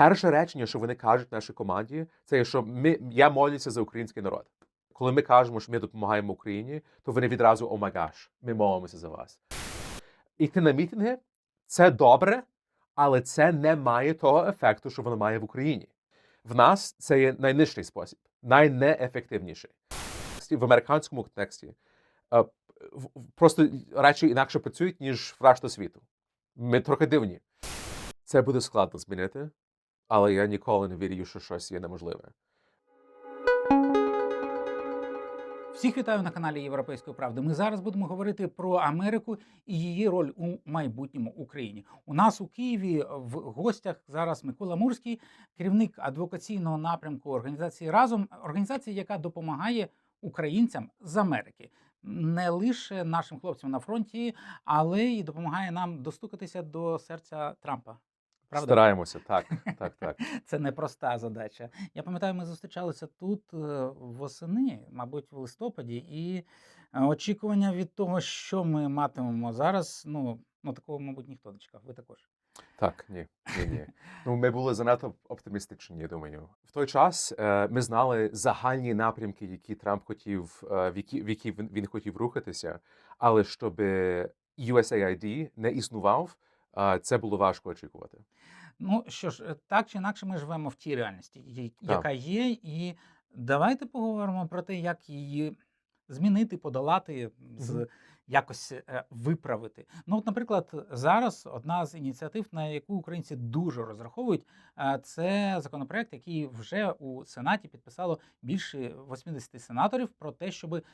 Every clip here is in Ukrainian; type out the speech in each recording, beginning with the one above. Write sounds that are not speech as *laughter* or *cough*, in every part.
перше речення, що вони кажуть нашій команді, це що ми я молюся за український народ. Коли ми кажемо, що ми допомагаємо Україні, то вони відразу о май гаш, ми молимося за вас. Іти на мітинги це добре, але це не має того ефекту, що воно має в Україні. В нас це є найнижчий спосіб, найнеефективніший. В американському контексті е, просто речі інакше працюють, ніж в решту світу. Ми трохи дивні. Це буде складно змінити, але я ніколи не вірю, що щось є неможливе. Всіх вітаю на каналі Європейської правди. Ми зараз будемо говорити про Америку і її роль у майбутньому Україні. У нас у Києві в гостях зараз Микола Мурський, керівник адвокаційного напрямку організації Разом, організації, яка допомагає українцям з Америки. Не лише нашим хлопцям на фронті, але й допомагає нам достукатися до серця Трампа. Правда? Стараємося, так, так, так. *laughs* Це непроста задача. Я пам'ятаю, ми зустрічалися тут е, восени, мабуть, в листопаді, і е, очікування від того, що ми матимемо зараз, ну, ну такого, мабуть, ніхто не чекав. Ви також. Так, ні, ні, ні. Ну, ми були занадто оптимістичні, я думаю. В той час е, ми знали загальні напрямки, які Трамп хотів, в які, в які він, хотів рухатися, але щоб USAID не існував, це було важко очікувати. Ну що ж, е, так чи інакше, ми живемо в тій реальності, Так. яка є, і давайте поговоримо про те, як її змінити, подолати, з. Якось е, виправити. Ну, от, наприклад, зараз одна з ініціатив, на яку українці дуже розраховують, е, це законопроект, який вже у Сенаті підписало більше 80 сенаторів про те, щоб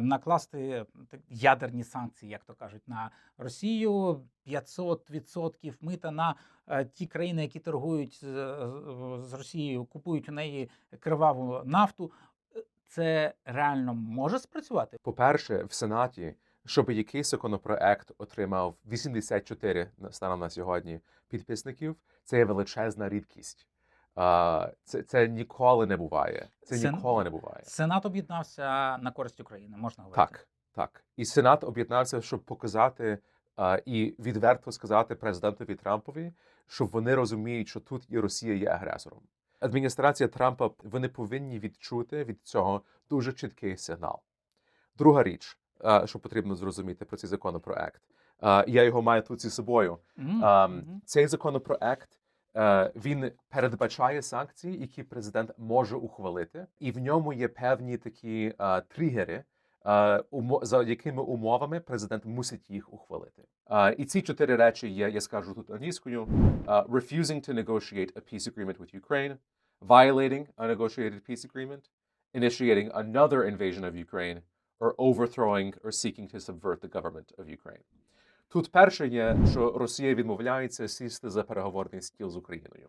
накласти так, ядерні санкції, як то кажуть, на Росію 500% мита на е, ті країни, які торгують з, Росією, купують у неї криваву нафту. Е, Це реально може спрацювати? По-перше, в Сенаті, щоб якийсь законопроект отримав 84 на- станом на сьогодні підписників, це є величезна рідкість. Це, це ніколи не буває. Це Сен- ніколи не буває. Сенат об'єднався на користь України, можна говорити. Так, так. І Сенат об'єднався, щоб показати і відверто сказати президентові Трампові, що вони розуміють, що тут і Росія є агресором. Адміністрація Трампа вони повинні відчути від цього дуже чіткий сигнал. Друга річ, що потрібно зрозуміти про цей законопроект. Я його маю тут зі собою. Ем, мгм. Цей законопроект е, він передбачає санкції, які президент може ухвалити, і в ньому є певні такі е, тригери, е, за якими умовами президент мусить їх ухвалити. Е, І ці чотири речі є, я скажу тут англійською: е, refusing to negotiate a peace agreement with Ukraine, violating a negotiated peace agreement, initiating another invasion of Ukraine, or overthrowing or seeking to subvert the government of Ukraine. Тут перше є, що Росія відмовляється сісти за переговорний стіл з Україною.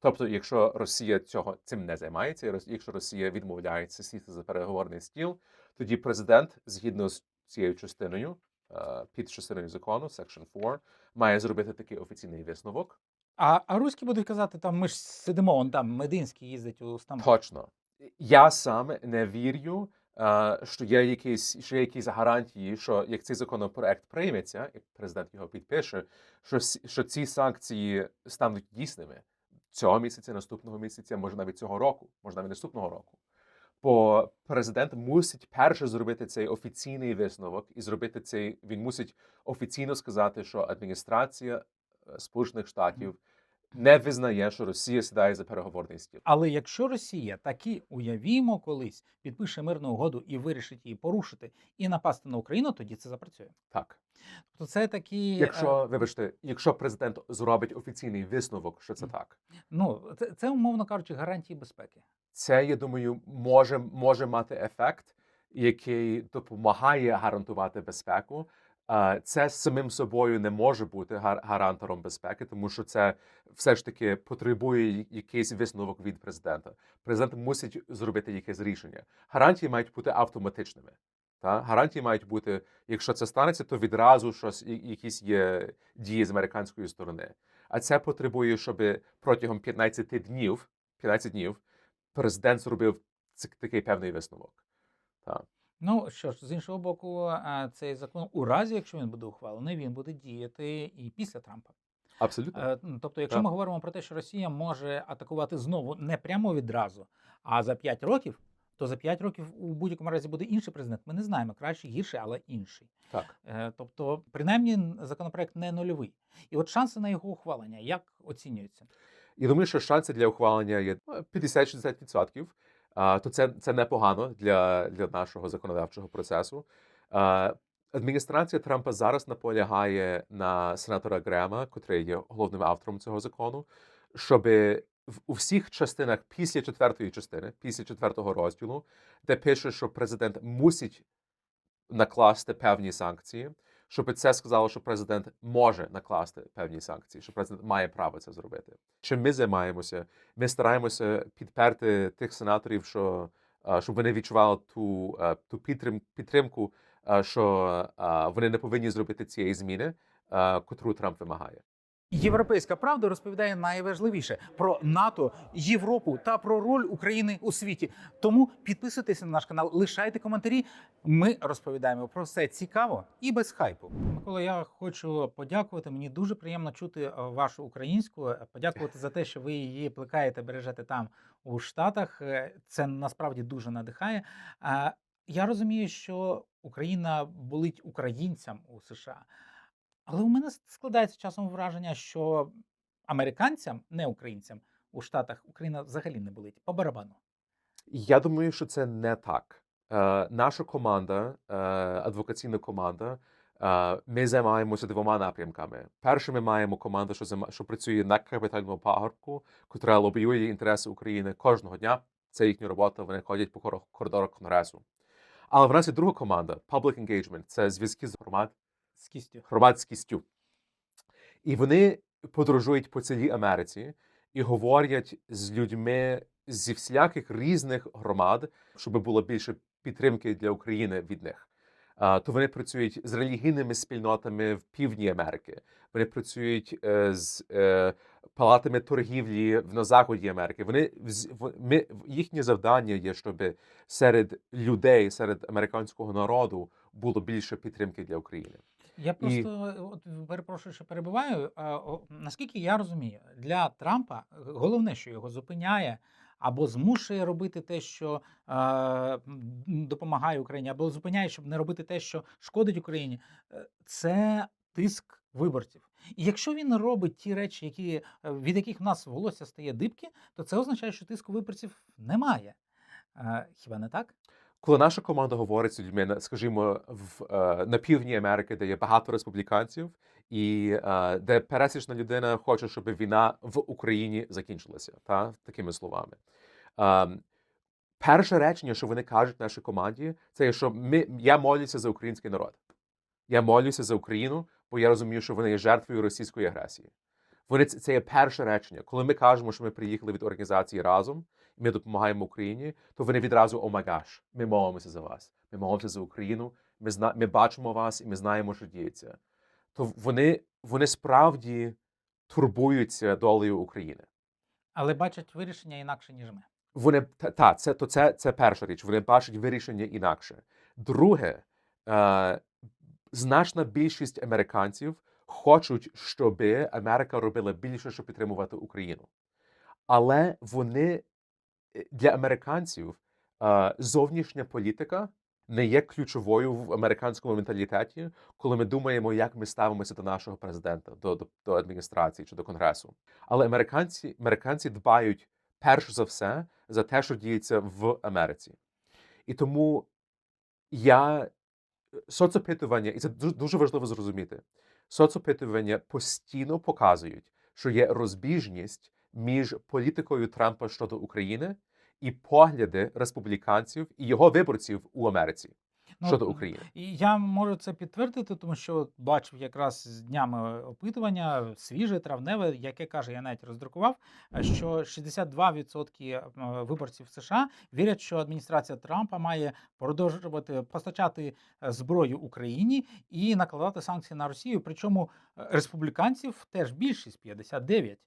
Тобто, якщо Росія цього цим не займається, якщо Росія відмовляється сісти за переговорний стіл, тоді президент, згідно з цією частиною, е, під частиною закону, Section 4, має зробити такий офіційний висновок. А, а руські будуть казати, там ми ж сидимо, он там Мединський їздить у Стамбул. Точно. Я сам не вірю, що є якісь, що є якісь гарантії, що як цей законопроект прийметься, і президент його підпише, що, що ці санкції стануть дійсними цього місяця, наступного місяця, може навіть цього року, може навіть наступного року. Бо президент мусить перше зробити цей офіційний висновок і зробити цей. Він мусить офіційно сказати, що адміністрація е, Сполучених Штатів не визнає, що Росія сідає за переговорний стіл. Але якщо Росія таки уявімо колись підпише мирну угоду і вирішить її порушити і напасти на Україну, тоді це запрацює. Так. Тобто це такі е, Якщо, вибачте, якщо президент зробить офіційний висновок, що це так, ну це, це умовно кажучи гарантії безпеки. це я думаю, може, може мати ефект, який допомагає гарантувати безпеку. Це самим собою не може бути гар- гарантором безпеки, тому що це все ж таки потребує якийсь висновок від президента. Президент мусить зробити якесь рішення. Гарантії мають бути автоматичними. Та гарантії мають бути, якщо це станеться, то відразу щось якісь є дії з американської сторони. А це потребує, щоб протягом 15 днів, 15 днів, президент зробив такий певний висновок. Так. Ну що ж, з іншого боку, цей закон, у разі, якщо він буде ухвалений, він буде діяти і після Трампа. Абсолютно. Е, Тобто, якщо Так. ми говоримо про те, що Росія може атакувати знову не прямо відразу, а за 5 років, то за 5 років у будь-якому разі буде інший президент. Ми не знаємо, краще, гірше, але інший. Так. Е, Тобто, принаймні, законопроект не нульовий. І от шанси на його ухвалення як оцінюються? Я думаю, що шанси для ухвалення є ну, 50-60%. То це, це непогано для, для нашого законодавчого процесу. Адміністрація Трампа зараз наполягає на сенатора Грема, котрий є головним автором цього закону, щоб у всіх частинах після четвертої частини, після четвертого розділу, де пише, що президент мусить накласти певні санкції, щоб це сказало, що президент може накласти певні санкції, що президент має право це зробити. Чим ми займаємося? Ми стараємося підперти тих сенаторів, що щоб вони відчували ту, ту підтрим- підтримку, що вони не повинні зробити цієї зміни, котру Трамп вимагає. Європейська правда розповідає найважливіше про НАТО, Європу та про роль України у світі. Тому підписуйтесь на наш канал, лишайте коментарі. Ми розповідаємо про все цікаво і без хайпу. Микола, я хочу подякувати. Мені дуже приємно чути е, вашу українську. е, Подякувати за те, що ви її плекаєте, бережете там у Штатах. Е, Це насправді дуже надихає. Я розумію, що Україна болить українцям у США. Але у мене складається часом враження, що американцям, не українцям у Штатах Україна взагалі не болить по барабану. Я думаю, що це не так. Е, наша команда, е, адвокаційна команда, е, ми займаємося двома напрямками. Перше, ми маємо команду, що займа- що працює на капітальному пагорбку, котра лобіює інтереси України кожного дня. Це їхня робота. Вони ходять по коридорах конгресу. Але в нас є друга команда Public Engagement. Це зв'язки з громад, З кістю. громадськістю. І вони подорожують по цілій Америці і говорять з людьми зі всіляких різних громад, щоб було більше підтримки для України від них. То вони працюють з релігійними спільнотами в півдні Америки. Вони працюють е, з е, палатами торгівлі на заході Америки. Вони ми їхнє завдання є, щоб серед людей, серед американського народу було більше підтримки для України. Я просто от перепрошую, що о, Наскільки я розумію, для Трампа головне, що його зупиняє. Або змушує робити те, що е, допомагає Україні, або зупиняє, щоб не робити те, що шкодить Україні. е, Це тиск виборців. І якщо він робить ті речі, які, е, від яких в нас волосся стає дибки, то це означає, що тиску виборців немає. Е, Хіба не так? Коли наша команда говорить з людьми, скажімо, в е, на півдні Америки, де є багато республіканців, і е, де пересічна людина хоче, щоб війна в Україні закінчилася, та такими словами. Ем, перше речення, що вони кажуть нашій команді, це що ми я молюся за український народ. Я молюся за Україну, бо я розумію, що вони є жертвою російської агресії. Вони це, є перше речення. Коли ми кажемо, що ми приїхали від організації разом, ми допомагаємо Україні, то вони відразу о магаш, ми молимося за вас. Ми молимося за Україну. Ми зна, ми бачимо вас і ми знаємо, що діється. То вони, вони справді турбуються долею України. Але бачать вирішення інакше, ніж ми. Вони та, та це то це, це перша річ. Вони бачать вирішення інакше. Друге, е, значна більшість американців хочуть, щоб Америка робила більше, щоб підтримувати Україну. Але вони для американців е, зовнішня політика не є ключовою в американському менталітеті, коли ми думаємо, як ми ставимося до нашого президента, до, до, до адміністрації чи до конгресу. Але американці, американці дбають перш за все за те, що діється в Америці. І тому я е, соцопитування, і це дуже важливо зрозуміти. Соцопитування постійно показують, що є розбіжність між політикою Трампа щодо України і погляди республіканців і його виборців у Америці Ну, щодо України. І я можу це підтвердити, тому що бачив якраз з днями опитування свіже, травневе, яке каже, я навіть роздрукував, що 62% е, виборців США вірять, що адміністрація Трампа має продовжувати постачати е, зброю Україні і накладати санкції на Росію. Причому е, республіканців теж більшість 59.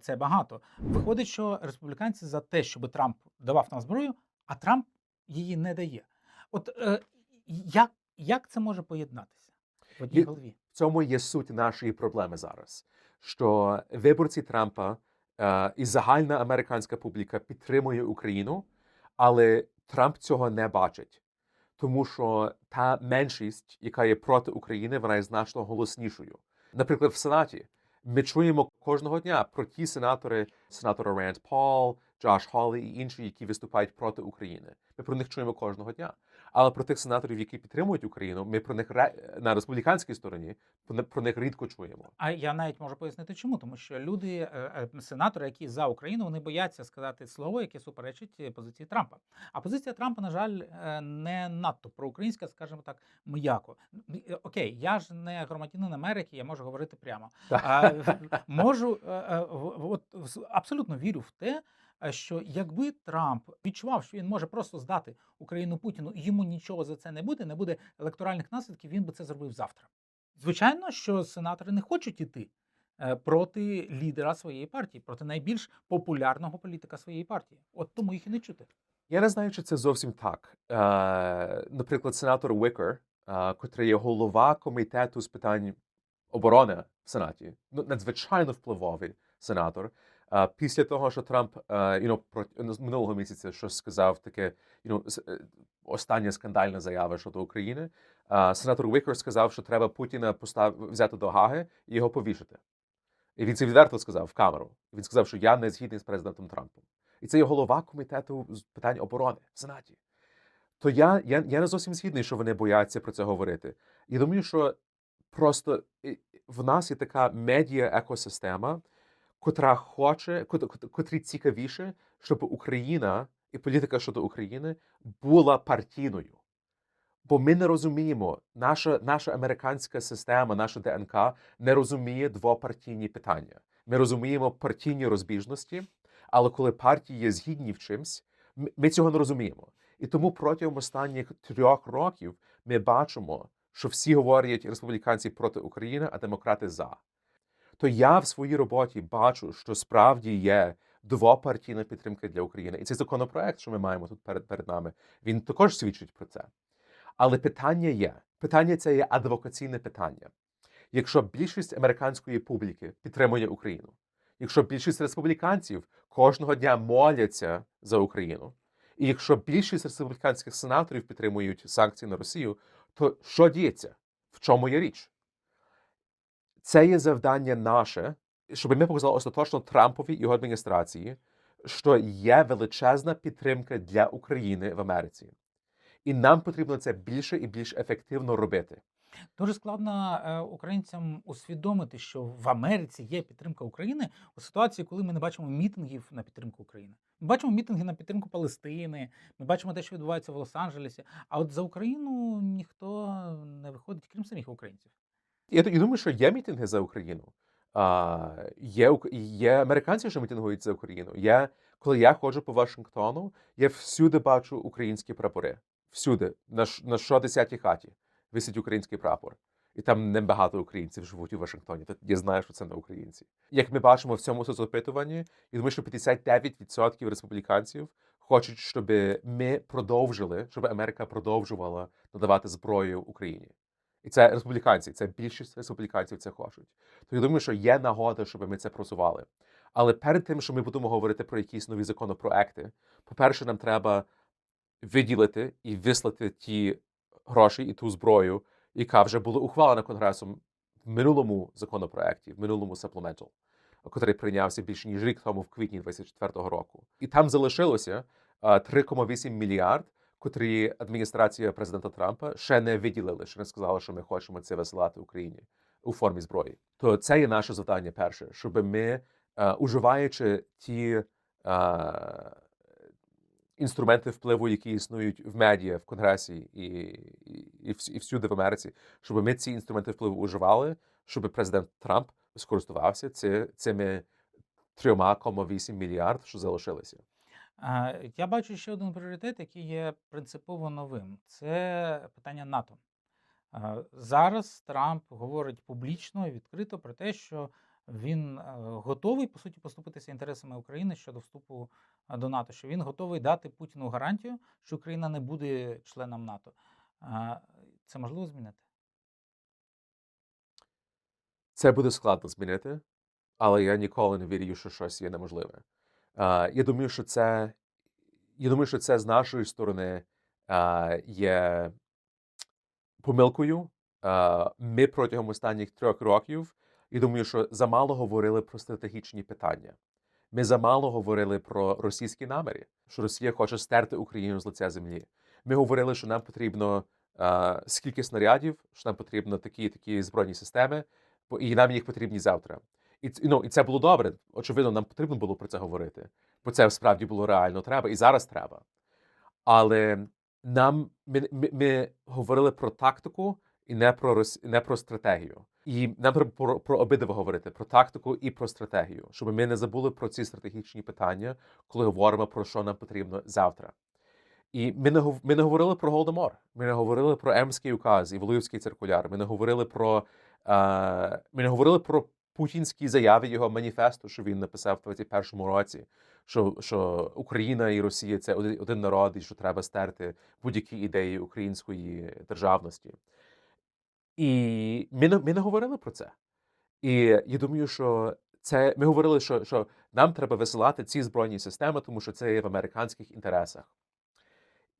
Це багато. Виходить, що республіканці за те, щоб Трамп давав нам зброю, а Трамп її не дає. От е, як, як це може поєднатися в одній голові? В цьому є суть нашої проблеми зараз. що виборці Трампа е, і загальна американська публіка підтримує Україну, але Трамп цього не бачить. Тому що та меншість, яка є проти України, вона є значно голоснішою. Наприклад, в Сенаті ми чуємо кожного дня про ті сенатори, сенатора Ренд Пол, Джош Холлі і інші, які виступають проти України. Ми про них чуємо кожного дня. Але про тих сенаторів, які підтримують Україну, ми про них ре- на республіканській стороні про них рідко чуємо. А я навіть можу пояснити, чому, тому що люди, е, е, сенатори, які за Україну, вони бояться сказати слово, яке суперечить е, позиції Трампа. А позиція Трампа, на жаль, е, не надто проукраїнська, скажімо так, м'яко. Е, Окей, я ж не громадянин Америки, я можу говорити прямо. А, можу е, е, от абсолютно вірю в те. Е, Що якби Трамп відчував, що він може просто здати Україну Путіну, і йому нічого за це не буде, не буде електоральних наслідків, він би це зробив завтра. Звичайно, що сенатори не хочуть іти е, проти лідера своєї партії, проти найбільш популярного політика своєї партії. От тому їх і не чути. Я не знаю, чи це зовсім так. Е, наприклад, сенатор Уикер, е, котрий є голова комітету з питань оборони в Сенаті, ну, надзвичайно впливовий сенатор. Після того, що Трамп е, you know, про, минулого місяця щось сказав, таке you know, е, остання скандальна заява щодо України, сенатор Уикер сказав, що треба Путіна постав, взяти до Гаги і його повішати. І він це відверто сказав в камеру. Він сказав, що я не згідний з президентом Трампом. І це є голова комітету з питань оборони в Сенаті. То я, я, я не зовсім згідний, що вони бояться про це говорити. Я думаю, що просто в нас є така медіа-екосистема, котра хоче, кот- кот- цікавіше, щоб Україна і політика щодо України була партійною. Бо ми не розуміємо, наша, наша американська система, наша ДНК не розуміє двопартійні питання. Ми розуміємо партійні розбіжності, але коли партії є згідні в чимсь, ми цього не розуміємо. І тому протягом останніх трьох років ми бачимо, що всі говорять республіканці проти України, а демократи за. То я в своїй роботі бачу, що справді є двопартійна підтримка для України. І цей законопроект, що ми маємо тут перед, перед нами, він також свідчить про це. Але питання є: питання це є адвокаційне питання. Якщо більшість американської публіки підтримує Україну, якщо більшість республіканців кожного дня моляться за Україну, і якщо більшість республіканських сенаторів підтримують санкції на Росію, то що діється? В чому є річ? Це є завдання наше, щоб ми показали остаточно Трампові і його адміністрації, що є величезна підтримка для України в Америці. І нам потрібно це більше і більш ефективно робити. Дуже складно е, українцям усвідомити, що в Америці є підтримка України у ситуації, коли ми не бачимо мітингів на підтримку України. Ми бачимо мітинги на підтримку Палестини, ми бачимо те, що відбувається в Лос-Анджелесі. А от за Україну ніхто не виходить, крім самих українців. Я, я думаю, що є мітинги за Україну. А, є, є американці, що мітингують за Україну. Є, коли я ходжу по Вашингтону, я всюди бачу українські прапори. Всюди, на, на щодесятій хаті висить український прапор. І там небагато українців живуть у Вашингтоні. То я знаю, що це не українці. Як ми бачимо в цьому соцопитуванні, я думаю, що 59% республіканців хочуть, щоб ми продовжили, щоб Америка продовжувала надавати зброю Україні. І це республіканці, це більшість республіканців це хочуть. То я думаю, що є нагода, щоб ми це просували. Але перед тим, що ми будемо говорити про якісь нові законопроекти, по-перше, нам треба виділити і вислати ті гроші і ту зброю, яка вже була ухвалена Конгресом в минулому законопроекті, в минулому supplemental, який прийнявся більше ніж рік тому в квітні 2024 року. І там залишилося а, 3,8 мільярд, котрі адміністрація президента Трампа ще не виділили, ще не сказала, що ми хочемо це висилати Україні у формі зброї. То це є наше завдання перше, щоб ми, е, уживаючи ті е, інструменти впливу, які існують в медіа, в Конгресі і, і, і, всюди в Америці, щоб ми ці інструменти впливу уживали, щоб президент Трамп скористувався цими 3,8 мільярд, що залишилися. Я бачу ще один пріоритет, який є принципово новим. Це питання НАТО. Зараз Трамп говорить публічно і відкрито про те, що він е, готовий по суті поступитися інтересами України щодо вступу до НАТО, що він готовий дати Путіну гарантію, що Україна не буде членом НАТО. Це можливо змінити? Це буде складно змінити. але я ніколи не вірю, що щось є неможливе. Я думаю, що це я думаю, що це з нашої сторони є помилкою. Ми протягом останніх трьох років, я думаю, що замало говорили про стратегічні питання. Ми замало говорили про російські наміри, що Росія хоче стерти Україну з лиця землі. Ми говорили, що нам потрібно е, скільки снарядів, що нам потрібно такі такі збройні системи, і нам їх потрібні завтра. І, ну, і це було добре. Очевидно, нам потрібно було про це говорити, бо це справді було реально треба, і зараз треба. Але нам ми, ми, ми говорили про тактику і не про не про стратегію. І нам треба про, про обидва говорити про тактику і про стратегію, щоб ми не забули про ці стратегічні питання, коли говоримо про що нам потрібно завтра. І ми не ми не говорили про Голодомор, ми не говорили про Емський указ і Волоївський циркуляр. Ми не говорили про е, ми не говорили про путінські заяви його маніфесту, що він написав в 21-му році, що, що Україна і Росія це один народ, і що треба стерти будь-які ідеї української державності. І ми не, ми не говорили про це. І я думаю, що це ми говорили, що, що нам треба висилати ці збройні системи, тому що це є в американських інтересах.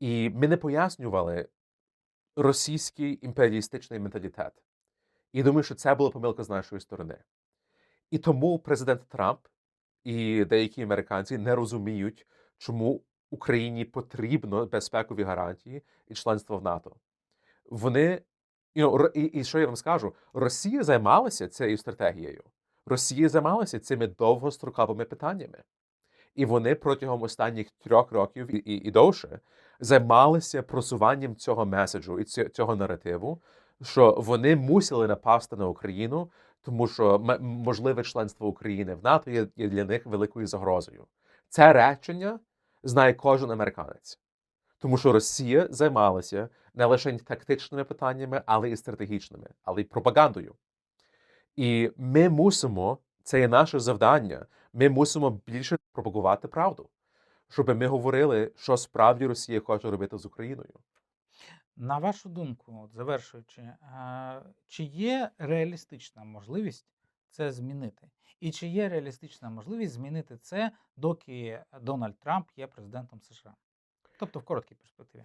І ми не пояснювали російський імперіалістичний менталітет. І думаю, що це була помилка з нашої сторони. І тому президент Трамп і деякі американці не розуміють, чому Україні потрібно безпекові гарантії і членство в НАТО. Вони і, і що я вам скажу? Росія займалася цією стратегією. Росія займалася цими довгостроковими питаннями. І вони протягом останніх трьох років і, і, і довше займалися просуванням цього меседжу і цього наративу, що вони мусили напасти на Україну, тому що можливе членство України в НАТО є, для них великою загрозою. Це речення знає кожен американець, тому що Росія займалася не лише тактичними питаннями, але і стратегічними, але й пропагандою. І ми мусимо, це є наше завдання. Ми мусимо більше пропагувати правду, щоб ми говорили, що справді Росія хоче робити з Україною. На вашу думку, от завершуючи, е, чи є реалістична можливість це змінити? І чи є реалістична можливість змінити це, доки Дональд Трамп є президентом США? Тобто в короткій перспективі.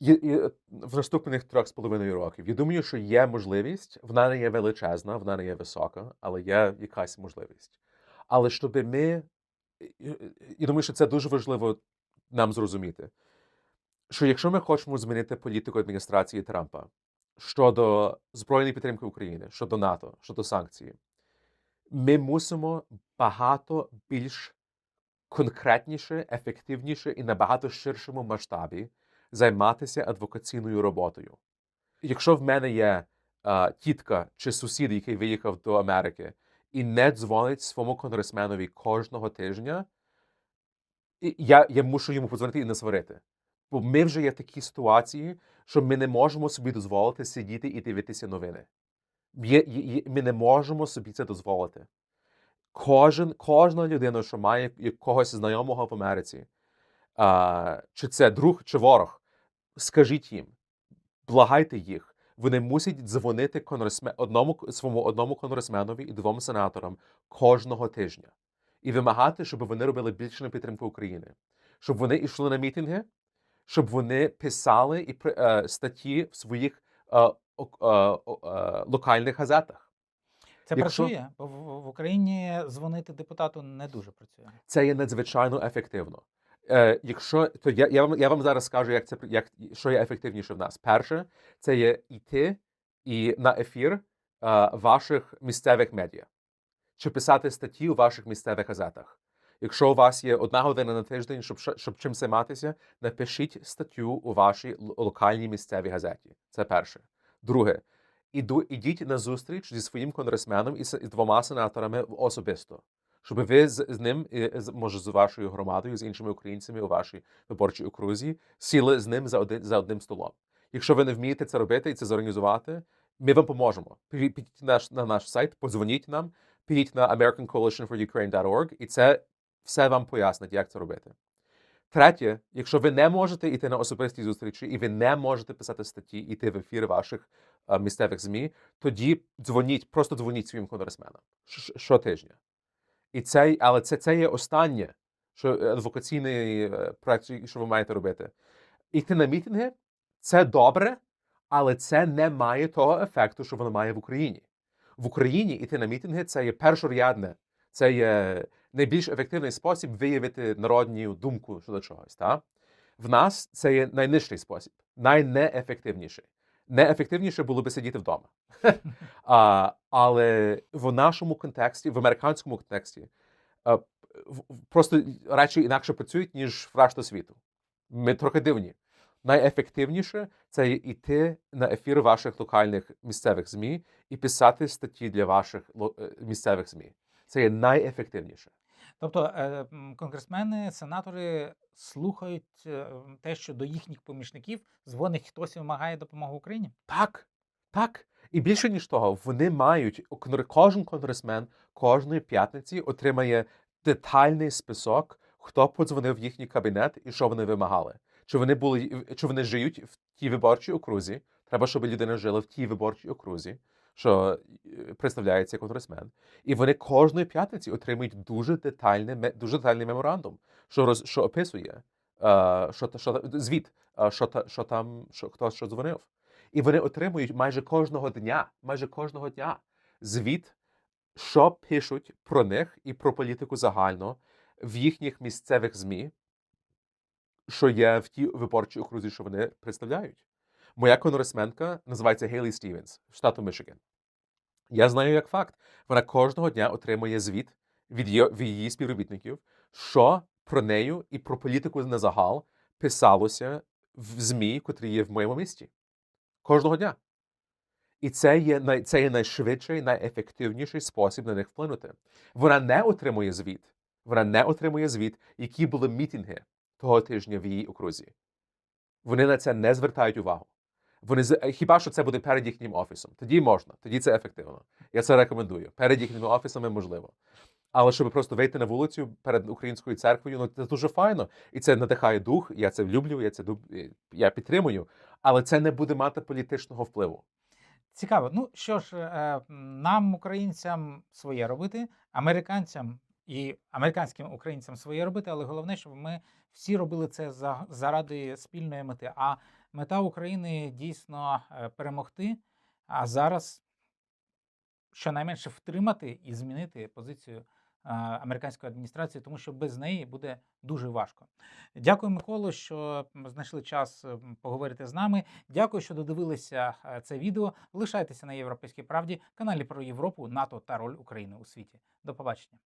І, і в наступних трьох з половиною років. Я думаю, що є можливість, вона не є величезна, вона не є висока, але є якась можливість. Але щоб ми, я думаю, що це дуже важливо нам зрозуміти, що якщо ми хочемо змінити політику адміністрації Трампа щодо збройної підтримки України, щодо НАТО, щодо санкцій, ми мусимо багато більш конкретніше, ефективніше і набагато ширшому масштабі займатися адвокаційною роботою. Якщо в мене є е, тітка чи сусід, який виїхав до Америки, і не дзвонить своєму конгресменові кожного тижня, я, я мушу йому подзвонити і не сварити. Бо ми вже є в такій ситуації, що ми не можемо собі дозволити сидіти і дивитися новини. Ми не можемо собі це дозволити. Кожен, кожна людина, що має якогось знайомого в Америці, а, чи це друг, чи ворог, скажіть їм, благайте їх. Вони мусять дзвонити конгресме, одному, своєму одному конгресменові і двом сенаторам кожного тижня і вимагати, щоб вони робили більше на підтримку України, щоб вони йшли на мітинги, щоб вони писали і е, статті в своїх е, е, локальних газетах. Це Якщо- працює, в, в Україні дзвонити депутату не дуже працює. Це є надзвичайно ефективно. Е, якщо то я, я вам я вам зараз скажу, як це як що є ефективніше в нас. Перше, це є йти і на ефір е, ваших місцевих медіа чи писати статті у ваших місцевих газетах. Якщо у вас є одна година на тиждень, щоб щоб чим займатися, напишіть статтю у вашій локальній місцевій газеті. Це перше. Друге, іду, ідіть на зустріч зі своїм конгресменом і з двома сенаторами особисто щоб ви з, з ним, і з- може, з вашою громадою, з іншими українцями у вашій виборчій окрузі, сіли з ним за один за одним столом. Якщо ви не вмієте це робити і це зорганізувати, ми вам поможемо. Підіть на наш, на наш сайт, подзвоніть нам, підіть на americancoalitionforukraine.org, і це все вам пояснить, як це робити. Третє, якщо ви не можете йти на особисті зустрічі і ви не можете писати статті, йти в ефір ваших е, місцевих ЗМІ, тоді дзвоніть, просто дзвоніть своїм конгресменам щотижня. І це, але це, це є останнє, що е, адвокаційний е, проект, що ви маєте робити. Іти на мітинги це добре, але це не має того ефекту, що воно має в Україні. В Україні іти на мітинги це є першорядне, це є найбільш ефективний спосіб виявити народну думку щодо чогось. Та? В нас це є найнижчий спосіб, найнеефективніший. Неефективніше було би сидіти вдома. *laughs* а, але в нашому контексті, в американському контексті, а, просто речі інакше працюють, ніж в решту світу. Ми трохи дивні. Найефективніше це йти на ефір ваших локальних місцевих ЗМІ і писати статті для ваших е, місцевих ЗМІ. Це є найефективніше. Тобто е, конгресмени, сенатори слухають е, те, що до їхніх помічників дзвонить хтось і вимагає допомоги Україні. Так, так. І більше ніж того, вони мають кожен конгресмен кожної п'ятниці отримає детальний список, хто подзвонив в їхній кабінет і що вони вимагали. Чи вони були чи вони живуть в тій виборчій окрузі? Треба, щоб людина жила в тій виборчій окрузі, що е, представляється конгресмен. І вони кожної п'ятниці отримують дуже детальний, ме- дуже детальний меморандум, що роз, що описує, що, що звіт, що, та, що там, що хто що дзвонив. І вони отримують майже кожного дня, майже кожного дня звіт, що пишуть про них і про політику загально в їхніх місцевих ЗМІ, що є в тій виборчій окрузі, що вони представляють. Моя конгресменка називається Гейлі Стівенс, штату Мичиган. Я знаю як факт, вона кожного дня отримує звіт від її, від її співробітників, що про нею і про політику на загал писалося в ЗМІ, котрі є в моєму місті. Кожного дня. І це є, це є найшвидший, найефективніший спосіб на них вплинути. Вона не отримує звіт. Вона не отримує звіт, які були мітинги того тижня в її окрузі. Вони на це не звертають увагу. Вони е, хіба що це буде перед їхнім офісом? Тоді можна, тоді це ефективно. Я це рекомендую. Перед їхніми офісами можливо. Але щоб просто вийти на вулицю перед українською церквою, ну це дуже файно. І це надихає дух. Я це люблю, я це е, я підтримую. Але це не буде мати політичного впливу. Цікаво. Ну що ж, е, нам, українцям, своє робити, американцям і американським українцям своє робити, але головне, щоб ми всі робили це заради спільної мети. А мета України дійсно е, перемогти. А зараз щонайменше втримати і змінити позицію е, американської адміністрації, тому що без неї буде дуже важко. Дякую, Миколо, що знайшли час е, поговорити з нами. Дякую, що додивилися це відео. Лишайтеся на Європейській правді, каналі про Європу, НАТО та роль України у світі. До побачення.